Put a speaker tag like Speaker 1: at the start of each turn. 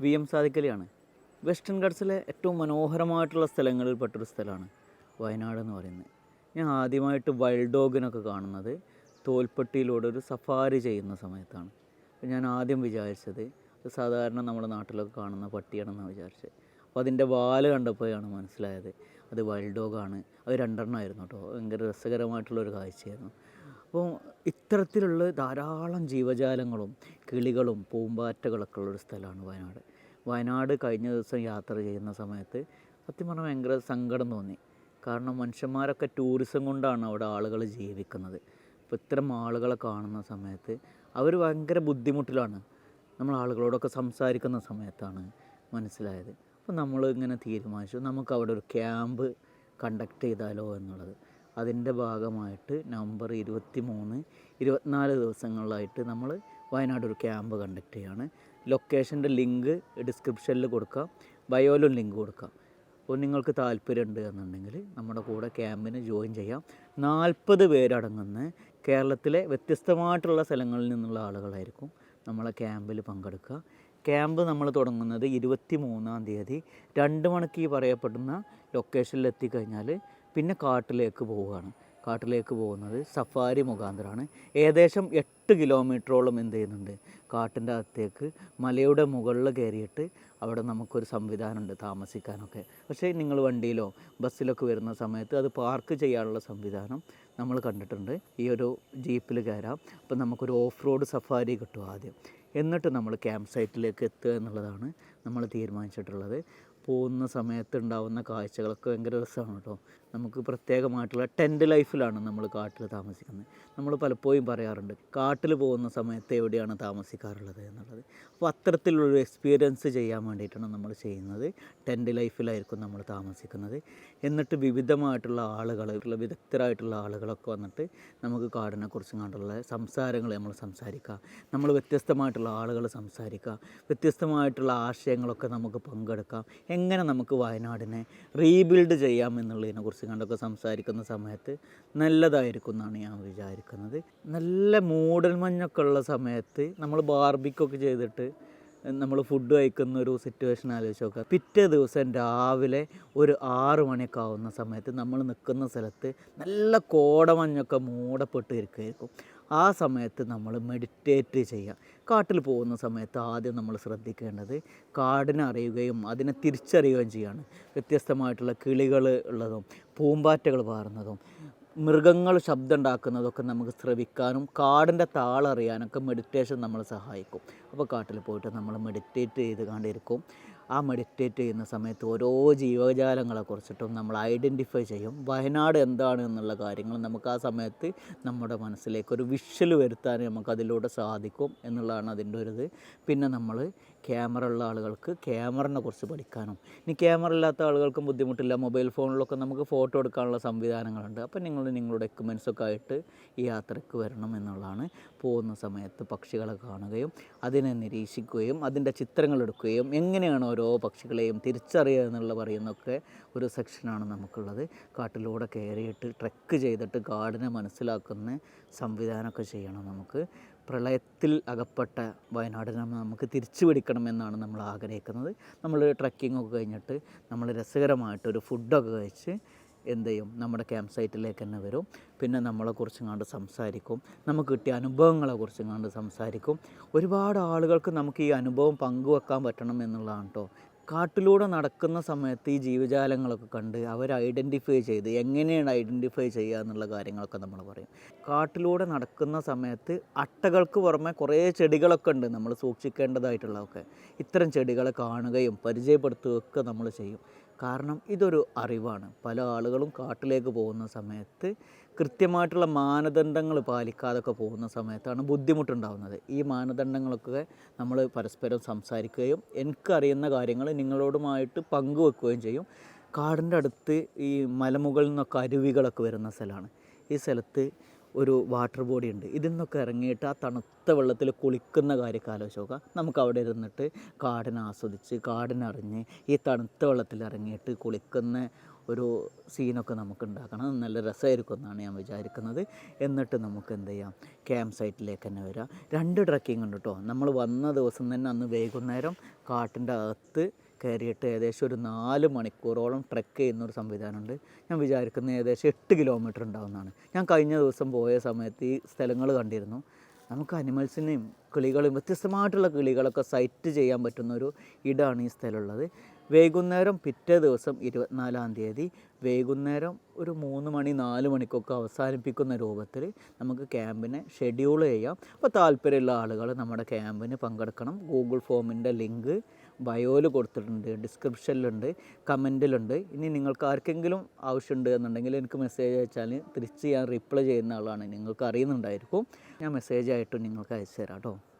Speaker 1: V M സാദിക്കലിയാണ്. Western ഗഡ്സിലെ ഏറ്റവും മനോഹരമായിട്ടുള്ള സ്ഥലങ്ങളിൽ പെട്ടൊരു സ്ഥലമാണ് വയനാട് എന്ന് പറയുന്നത്. ഞാൻ ആദ്യമായിട്ട് വൈൽഡ് ഡോഗിനൊക്കെ കാണുന്നത് തോൽപ്പെട്ടിയിലൂടെ ഒരു സഫാരി ചെയ്യുന്ന സമയത്താണ്. ഞാൻ ആദ്യം വിചാരിച്ചത് സാധാരണ നമ്മുടെ നാട്ടിലൊക്കെ കാണുന്ന പട്ടിയാണെന്നാണ് വിചാരിച്ചത്. അപ്പോൾ അതിന്റെ വാൽ കണ്ടപ്പോഴാണ് മനസ്സിലായത് അത് വൈൽഡ് ഡോഗാണ്. അത് രണ്ടെണ്ണമായിരുന്നു കേട്ടോ. ഭയങ്കര രസകരമായിട്ടുള്ളൊരു കാഴ്ചയായിരുന്നു. അപ്പോൾ ഇത്തരത്തിലുള്ള ധാരാളം ജീവജാലങ്ങളും കിളികളും പൂമ്പാറ്റകളൊക്കെ ഉള്ളൊരു സ്ഥലമാണ് വയനാട്. വയനാട് കഴിഞ്ഞ ദിവസം യാത്ര ചെയ്യുന്ന സമയത്ത് സത്യം പറഞ്ഞാൽ ഭയങ്കര സങ്കടം തോന്നി. കാരണം മനുഷ്യന്മാരൊക്കെ ടൂറിസം കൊണ്ടാണ് അവിടെ ആളുകൾ ജീവിക്കുന്നത്. അപ്പോൾ ഇത്തരം ആളുകളെ കാണുന്ന സമയത്ത് അവർ ഭയങ്കര ബുദ്ധിമുട്ടിലാണ്. നമ്മൾ ആളുകളോടൊക്കെ സംസാരിക്കുന്ന സമയത്താണ് മനസ്സിലായത്. അപ്പോൾ നമ്മൾ ഇങ്ങനെ തീരുമാനിച്ചു. നമുക്ക് അവിടെ ഒരു ക്യാമ്പ് കണ്ടക്ട് ചെയ്താലോ എന്നുള്ളത്. അതിന്റെ ഭാഗമായിട്ട് നവംബർ ഇരുപത്തി മൂന്ന് ഇരുപത്തിനാല് ദിവസങ്ങളിലായിട്ട് നമ്മൾ വയനാട് ഒരു ക്യാമ്പ് കണ്ടക്ട് ചെയ്യാണ്. ലൊക്കേഷന്റെ ലിങ്ക് ഡിസ്ക്രിപ്ഷനിൽ കൊടുക്കാം. ബയോയിലും ലിങ്ക് കൊടുക്കാം. അപ്പോൾ നിങ്ങൾക്ക് താല്പര്യമുണ്ട് എന്നുണ്ടെങ്കിൽ നമ്മുടെ കൂടെ ക്യാമ്പിന് ജോയിൻ ചെയ്യാം. നാൽപ്പത് പേരടങ്ങുന്ന കേരളത്തിലെ വ്യത്യസ്തമായിട്ടുള്ള സ്ഥലങ്ങളിൽ നിന്നുള്ള ആളുകളായിരിക്കും നമ്മളെ ക്യാമ്പിൽ പങ്കെടുക്കുക. ക്യാമ്പ് നമ്മൾ തുടങ്ങുന്നത് ഇരുപത്തി മൂന്നാം തീയതി. രണ്ട് മണിക്ക് ഈ പറയപ്പെടുന്ന ലൊക്കേഷനിൽ എത്തിക്കഴിഞ്ഞാൽ പിന്നെ കാട്ടിലേക്ക് പോവുകയാണ്. കാട്ടിലേക്ക് പോകുന്നത് സഫാരി മുഖാന്തരമാണ്. ഏകദേശം എട്ട് കിലോമീറ്ററോളം എന്ത് ചെയ്യുന്നുണ്ട്? കാട്ടിന്റെ അകത്തേക്ക് മലയുടെ മുകളിൽ കയറിയിട്ട് അവിടെ നമുക്കൊരു സംവിധാനമുണ്ട് താമസിക്കാനൊക്കെ. പക്ഷേ നിങ്ങൾ വണ്ടിയിലോ ബസ്സിലൊക്കെ വരുന്ന സമയത്ത് അത് പാർക്ക് ചെയ്യാനുള്ള സംവിധാനം നമ്മൾ കണ്ടിട്ടുണ്ട്. ഈ ഒരു ജീപ്പിൽ കയറാം. അപ്പം നമുക്കൊരു ഓഫ് റോഡ് സഫാരി കിട്ടും ആദ്യം. എന്നിട്ട് നമ്മൾ ക്യാമ്പ് സൈറ്റിലേക്ക് എത്തുക എന്നുള്ളതാണ് നമ്മൾ തീരുമാനിച്ചിട്ടുള്ളത്. പോകുന്ന സമയത്ത് ഉണ്ടാവുന്ന കാഴ്ചകളൊക്കെ ഭയങ്കര രസമാണ് കേട്ടോ. നമുക്ക് പ്രത്യേകമായിട്ടുള്ള ടെന്റ് ലൈഫിലാണ് നമ്മൾ കാട്ടിൽ താമസിക്കുന്നത്. നമ്മൾ പലപ്പോഴും പറയാറുണ്ട് കാട്ടിൽ പോകുന്ന സമയത്ത് എവിടെയാണ് താമസിക്കാറുള്ളത് എന്നുള്ളത്. അപ്പോൾ അത്തരത്തിലുള്ളൊരു എക്സ്പീരിയൻസ് ചെയ്യാൻ വേണ്ടിയിട്ടാണ് നമ്മൾ ചെയ്യുന്നത്. ടെന്റ് ലൈഫിലായിരിക്കും നമ്മൾ താമസിക്കുന്നത്. എന്നിട്ട് വിവിധമായിട്ടുള്ള ആളുകൾ വിദഗ്ധരായിട്ടുള്ള ആളുകളൊക്കെ വന്നിട്ട് നമുക്ക് കാടിനെക്കുറിച്ച് കണ്ടുള്ള സംസാരങ്ങൾ നമ്മൾ സംസാരിക്കുക. നമ്മൾ വ്യത്യസ്തമായിട്ടുള്ള ആളുകൾ സംസാരിക്കുക. വ്യത്യസ്തമായിട്ടുള്ള ആശയങ്ങളൊക്കെ നമുക്ക് പങ്കെടുക്കാം. എങ്ങനെ നമുക്ക് വയനാടിനെ റീബിൽഡ് ചെയ്യാം എന്നുള്ളതിനെ കുറിച്ച് കണ്ടൊക്കെ സംസാരിക്കുന്ന സമയത്ത് നല്ലതായിരിക്കും എന്നാണ് ഞാൻ വിചാരിക്കുന്നത്. നല്ല മൂടൽ മഞ്ഞൊക്കെ ഉള്ള സമയത്ത് നമ്മൾ ബാർബിക്കൊക്കെ ചെയ്തിട്ട് നമ്മൾ ഫുഡ് കഴിക്കുന്ന ഒരു സിറ്റുവേഷൻ ആലോചിച്ച് നോക്കുക. പിറ്റേ ദിവസം രാവിലെ ഒരു ആറ് മണിയൊക്കെ ആവുന്ന സമയത്ത് നമ്മൾ നിൽക്കുന്ന സ്ഥലത്ത് നല്ല കോടമഞ്ഞൊക്കെ മൂടപ്പെട്ട് ഇരിക്കുമായിരിക്കും ആ സമയത്ത് നമ്മൾ മെഡിറ്റേറ്റ് ചെയ്യുക. കാട്ടിൽ പോകുന്ന സമയത്ത് ആദ്യം നമ്മൾ ശ്രദ്ധിക്കേണ്ടത് കാടിനെ അറിയുകയും അതിനെ തിരിച്ചറിയുകയും ചെയ്യാണ്. വ്യത്യസ്തമായിട്ടുള്ള കിളികൾ ഉള്ളതും പൂമ്പാറ്റകൾ പാറുന്നതും മൃഗങ്ങൾ ശബ്ദം ഉണ്ടാക്കുന്നതൊക്കെ നമുക്ക് ശ്രവിക്കാനും കാടിന്റെ താളറിയാനൊക്കെ മെഡിറ്റേഷൻ നമ്മളെ സഹായിക്കും. അപ്പോൾ കാട്ടിൽ പോയിട്ട് നമ്മൾ മെഡിറ്റേറ്റ് ചെയ്ത് കണ്ടിരിക്കും. ആ മെഡിറ്റേറ്റ് ചെയ്യുന്ന സമയത്ത് ഓരോ ജീവജാലങ്ങളെ കുറിച്ചിട്ടും നമ്മൾ ഐഡന്റിഫൈ ചെയ്യും. വയനാട് എന്താണ് എന്നുള്ള കാര്യങ്ങൾ നമുക്ക് ആ സമയത്ത് നമ്മുടെ മനസ്സിലേക്ക് ഒരു വിഷ്വൽ വരുത്താൻ നമുക്കതിലൂടെ സാധിക്കും എന്നുള്ളതാണ് അതിന്റെ ഒരു ഇത് പിന്നെ നമ്മൾ ക്യാമറ ഉള്ള ആളുകൾക്ക് ക്യാമറനെ കുറിച്ച് പഠിക്കാനും. ഇനി ക്യാമറ ഇല്ലാത്ത ആളുകൾക്കും ബുദ്ധിമുട്ടില്ല. മൊബൈൽ ഫോണിലൊക്കെ നമുക്ക് ഫോട്ടോ എടുക്കാനുള്ള സംവിധാനങ്ങളുണ്ട്. അപ്പോൾ നിങ്ങൾ നിങ്ങളുടെ എക്യുപ്മെൻസൊക്കെ ആയിട്ട് ഈ യാത്രയ്ക്ക് വരണം എന്നുള്ളതാണ്. പോകുന്ന സമയത്ത് പക്ഷികളെ കാണുകയും അതിനെ നിരീക്ഷിക്കുകയും അതിന്റെ ചിത്രങ്ങൾ എടുക്കുകയും എങ്ങനെയാണ് ഓരോ പക്ഷികളെയും തിരിച്ചറിയുക എന്നുള്ള പറയുന്നൊക്കെ ഒരു സെക്ഷനാണ് നമുക്കുള്ളത്. കാട്ടിലൂടെ കയറിയിട്ട് ട്രെക്ക് ചെയ്തിട്ട് കാടിനെ മനസ്സിലാക്കുന്ന സംവിധാനമൊക്കെ ചെയ്യണം നമുക്ക്. പ്രളയത്തിൽ അകപ്പെട്ട വയനാടിനെ നമുക്ക് തിരിച്ചു പിടിക്കണമെന്നാണ് നമ്മൾ ആഗ്രഹിക്കുന്നത്. നമ്മൾ ട്രക്കിംഗ് ഒക്കെ കഴിഞ്ഞിട്ട് നമ്മൾ രസകരമായിട്ട് രസകരമായിട്ടൊരു ഫുഡൊക്കെ കഴിച്ച് എന്ത് ചെയ്യും? നമ്മുടെ ക്യാമ്പ് സൈറ്റിലേക്ക് തന്നെ വരും. പിന്നെ നമ്മളെക്കുറിച്ചും കണ്ട് സംസാരിക്കും. നമുക്ക് കിട്ടിയ അനുഭവങ്ങളെ കുറിച്ച് കണ്ട് സംസാരിക്കും. ഒരുപാട് ആളുകൾക്ക് നമുക്ക് ഈ അനുഭവം പങ്കുവെക്കാൻ പറ്റണം എന്നുള്ളതാണ് കേട്ടോ കാട്ടിലൂടെ നടക്കുന്ന സമയത്ത് ഈ ജീവജാലങ്ങളൊക്കെ കണ്ട് അവർ ഐഡന്റിഫൈ ചെയ്ത് എങ്ങനെയാണ് ഐഡന്റിഫൈ ചെയ്യുക എന്നുള്ള കാര്യങ്ങളൊക്കെ നമ്മൾ പറയും. കാട്ടിലൂടെ നടക്കുന്ന സമയത്ത് അട്ടകൾക്ക് പുറമെ കുറേ ചെടികളൊക്കെ ഉണ്ട് നമ്മൾ സൂക്ഷിക്കേണ്ടതായിട്ടുള്ളതൊക്കെ. ഇത്തരം ചെടികളെ കാണുകയും പരിചയപ്പെടുത്തുകയൊക്കെ നമ്മൾ ചെയ്യും. കാരണം ഇതൊരു അറിവാണ്. പല ആളുകളും കാട്ടിലേക്ക് പോകുന്ന സമയത്ത് കൃത്യമായിട്ടുള്ള മാനദണ്ഡങ്ങൾ പാലിക്കാതൊക്കെ പോകുന്ന സമയത്താണ് ബുദ്ധിമുട്ടുണ്ടാകുന്നത് ഈ മാനദണ്ഡങ്ങളൊക്കെ നമ്മൾ പരസ്പരം സംസാരിക്കുകയും എനിക്കറിയുന്ന കാര്യങ്ങൾ നിങ്ങളോടുമായിട്ട് പങ്കുവെക്കുകയും ചെയ്യും. കാടിന്റെ അടുത്ത് ഈ മലമുകളിൽ നിന്നൊക്കെ അരുവികളൊക്കെ വരുന്ന സ്ഥലമാണ്. ഈ സ്ഥലത്ത് ഒരു വാട്ടർ ബോഡി ഉണ്ട്. ഇതിൽ നിന്നൊക്കെ ഇറങ്ങിയിട്ട് ആ തണുത്ത വെള്ളത്തിൽ കുളിക്കുന്ന കാര്യമൊക്കെ ആലോചിച്ച് നമുക്ക് അവിടെ ഇരുന്നിട്ട് കാടിനെ ആസ്വദിച്ച് കാടിനറിഞ്ഞ് ഈ തണുത്ത വെള്ളത്തിൽ ഇറങ്ങിയിട്ട് കുളിക്കുന്ന ഒരു സീനൊക്കെ നമുക്ക് ഉണ്ടാക്കണം. നല്ല രസമായിരിക്കും എന്നാണ് ഞാൻ വിചാരിക്കുന്നത്. എന്നിട്ട് നമുക്ക് എന്ത് ചെയ്യാം? ക്യാമ്പ് സൈറ്റിലേക്ക് തന്നെ വരാം. രണ്ട് ട്രക്കിംഗ് ഉണ്ട് കേട്ടോ. നമ്മൾ വന്ന ദിവസം തന്നെ അന്ന് വൈകുന്നേരം കാട്ടിന്റെ അകത്ത് കയറിയിട്ട് ഏകദേശം ഒരു നാല് മണിക്കൂറോളം ട്രെക്ക് ചെയ്യുന്ന ഒരു സംവിധാനമുണ്ട്. ഞാൻ വിചാരിക്കുന്നത് ഏകദേശം എട്ട് കിലോമീറ്റർ ഉണ്ടാവുന്നതാണ്. ഞാൻ കഴിഞ്ഞ ദിവസം പോയ സമയത്ത് ഈ സ്ഥലങ്ങൾ കണ്ടിരുന്നു. നമുക്ക് അനിമൽസിനെയും കിളികളും വ്യത്യസ്തമായിട്ടുള്ള കിളികളൊക്കെ സൈറ്റ് ചെയ്യാൻ പറ്റുന്ന ഒരു ഇടമാണ് ഈ സ്ഥലമുള്ളത്. വൈകുന്നേരം പിറ്റേ ദിവസം ഇരുപത്തിനാലാം തീയതി വൈകുന്നേരം ഒരു മൂന്ന് മണി നാല് മണിക്കൊക്കെ അവസാനിപ്പിക്കുന്ന രൂപത്തിൽ നമുക്ക് ക്യാമ്പിനെ ഷെഡ്യൂൾ ചെയ്യാം. അപ്പോൾ താല്പര്യമുള്ള ആളുകൾ നമ്മുടെ ക്യാമ്പിന് പങ്കെടുക്കണം. ഗൂഗിൾ ഫോമിന്റെ ലിങ്ക് ബയോയിൽ കൊടുത്തിട്ടുണ്ട് ഡിസ്ക്രിപ്ഷനിലുണ്ട് കമന്റിലുണ്ട് ഇനി നിങ്ങൾക്ക് ആർക്കെങ്കിലും ആവശ്യമുണ്ട് എന്നുണ്ടെങ്കിൽ എനിക്ക് മെസ്സേജ് അയച്ചാൽ തിരിച്ച് ഞാൻ റിപ്ലൈ ചെയ്യുന്ന ആളാണ്. നിങ്ങൾക്ക് അറിയുന്നുണ്ടായിരിക്കും ഞാൻ മെസ്സേജ് ആയിട്ട് നിങ്ങൾക്ക് അയച്ചു തരാം കേട്ടോ.